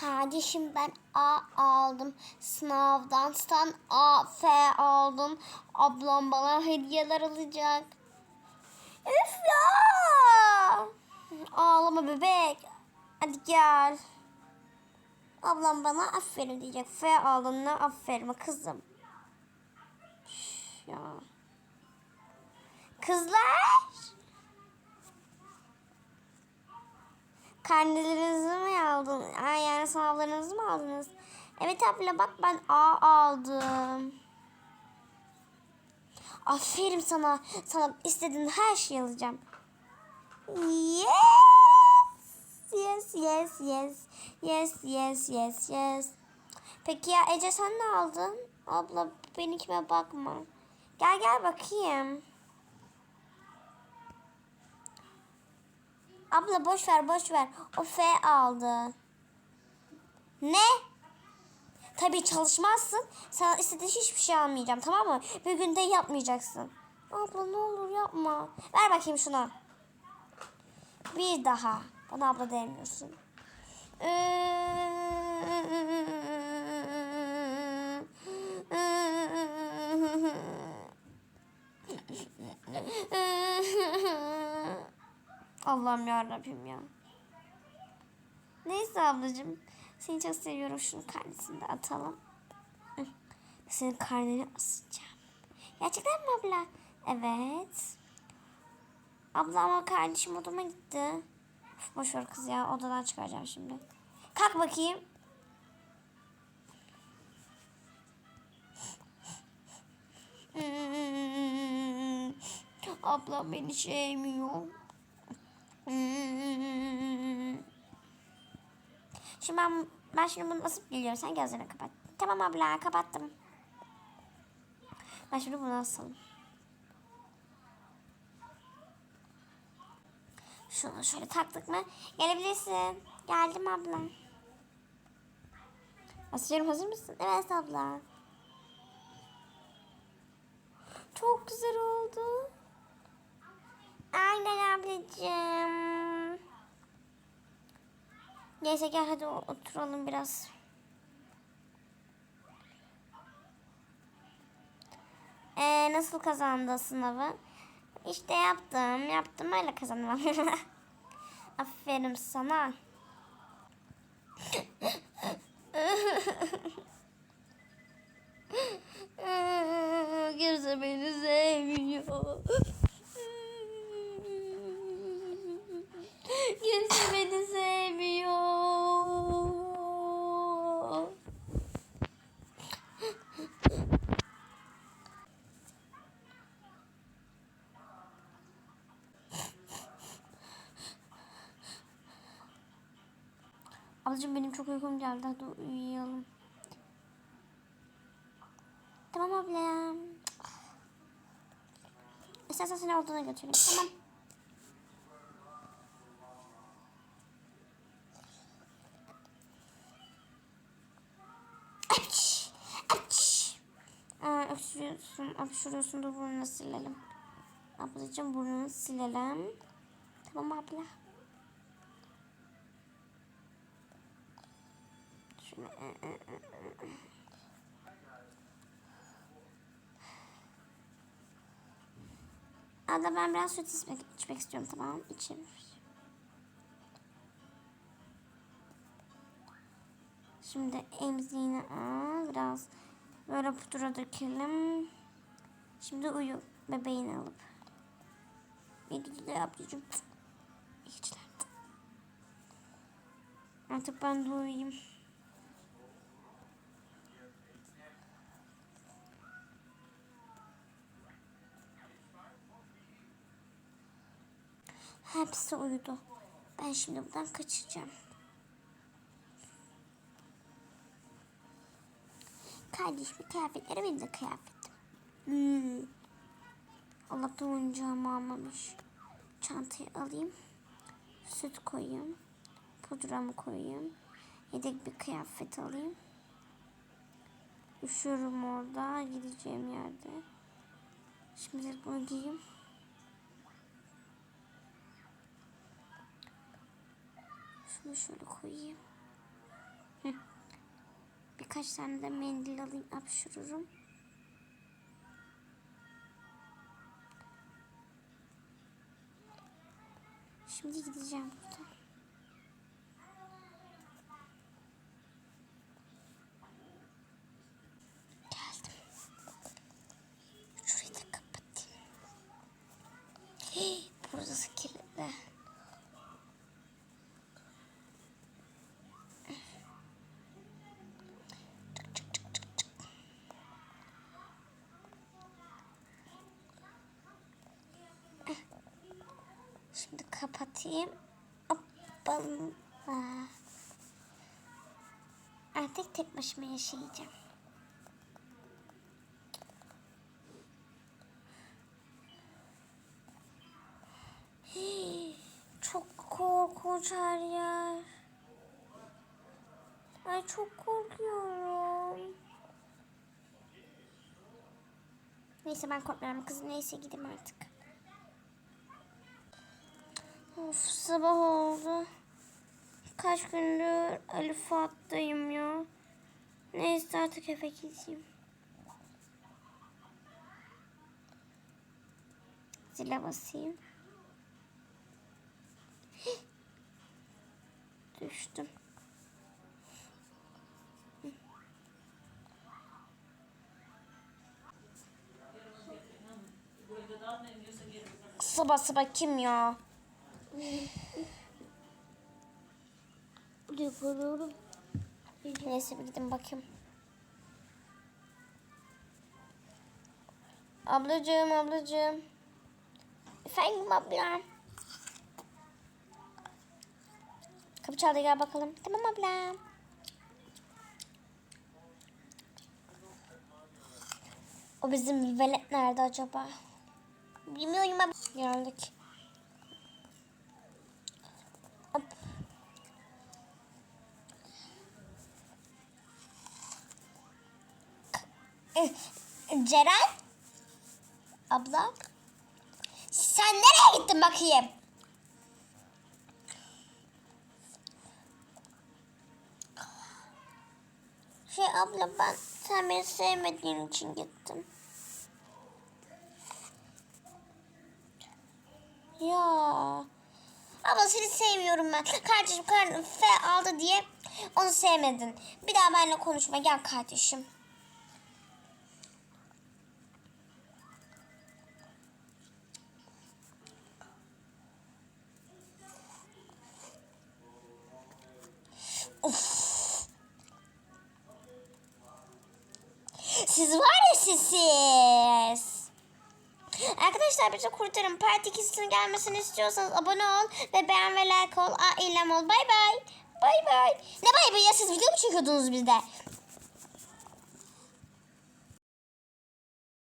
Kardeşim ben A aldım. Sınavdan sen A, F aldın. Ablam bana hediyeler alacak. Üf ya. Ağlama bebek. Hadi gel. Ablam bana aferin diyecek. F aldığına aferin kızım. Üf ya. Kızlar. Karnelerinizi mi aldın? Ay yani sınavlarınızı mı aldınız? Evet abla bak ben A aldım. Aferin sana. Sana istediğin her şeyi alacağım. Yes. Yes, yes, yes. Yes, yes, yes, yes. Peki ya Ece sen ne aldın? Abla benimkime bakma. Gel gel bakayım. Abla boş ver boş ver. O F aldı. Ne? Tabii çalışmazsın. Sana istediğin hiçbir şey almayacağım tamam mı? Bir günde yapmayacaksın. Abla ne olur yapma. Ver bakayım şunu. Bir daha. Bana abla demiyorsun. Allah'ım yarabbim ya. Neyse ablacığım. Seni çok seviyorum. Şunun karnesini de atalım. Senin karneni asacağım. Gerçekten mi abla? Evet. Abla ama kardeşim odama gitti. Uf, boş kız ya. Odadan çıkaracağım şimdi. Kalk bakayım. Hmm. Ablam beni sevmiyor. Şimdi ben, ben şimdi bunu asıp geliyorum. Sen gözlerini kapat. Tamam abla kapattım. Ben şimdi bunu asalım. Şunu şöyle taktık mı? Gelebilirsin. Geldim abla. Asıyorum hazır mısın? Evet abla. Çok güzel oldu. Aynen ablacığım. Neyse gel hadi oturalım biraz. Ee, nasıl kazandı sınavı? İşte yaptım, yaptım öyle kazandım. Aferin sana. Kimse beni sevmiyor. Kimse beni sevmiyor. Ablacığım benim çok uykum geldi. Hadi uyuyalım. Tamam abla. İstersen seni odana götüreyim. Tamam. Aç! Aç! Aa, öksürüyorsun, öksürüyorsun da burnunu silelim. Ablacığım burnunu silelim. Tamam abla. Abla ben biraz süt içmek, içmek istiyorum tamam içeyim. Şimdi emziğini al biraz böyle pudra dökelim. Şimdi uyu bebeğini alıp. İyi geceler ablacığım. İyi geceler. Artık ben de uyuyayım. Hepsi uyudu. Ben şimdi buradan kaçacağım. Kardeşimin kıyafetleri benim de kıyafetim. Hmm. Allah'tan oyuncağımı almamış. Çantayı alayım. Süt koyayım. Pudramı koyayım. Yedek bir kıyafet alayım. Üşüyorum orada gideceğim yerde. Şimdi bunu giyeyim. Bunu şöyle koyayım. Birkaç tane de mendil alayım hapşururum. Şimdi gideceğim. Kapatayım. Hoppala. Artık tek başıma yaşayacağım. Çok korkunç her yer. Ay çok korkuyorum. Neyse ben korkmuyorum kızım. Neyse gideyim artık. Of sabah oldu. Kaç gündür Ali Fuat'tayım ya. Neyse artık eve gideyim. Zile basayım. Düştüm. Sabah sabah kim ya? Yapıyorum. Neyse bir gidin bakayım. Ablacığım ablacığım. Efendim ablam. Kapı çaldı gel bakalım. Tamam ablam. O bizim velet nerede acaba? Bilmiyorum abi. Geldik. Ceren? Abla? Sen nereye gittin bakayım? Şey abla ben sen beni sevmediğin için gittim. Ya. Abla seni sevmiyorum ben. Kardeşim karnım F aldı diye onu sevmedin. Bir daha benimle konuşma gel kardeşim. Siz var ya siz. siz. Arkadaşlar bize kurtarın. Part 2'sinin gelmesini istiyorsanız abone ol ve beğen ve like ol. Ailem ol. Bay bay. Bay bay. Ne bay bay ya siz video mu çekiyordunuz bizde?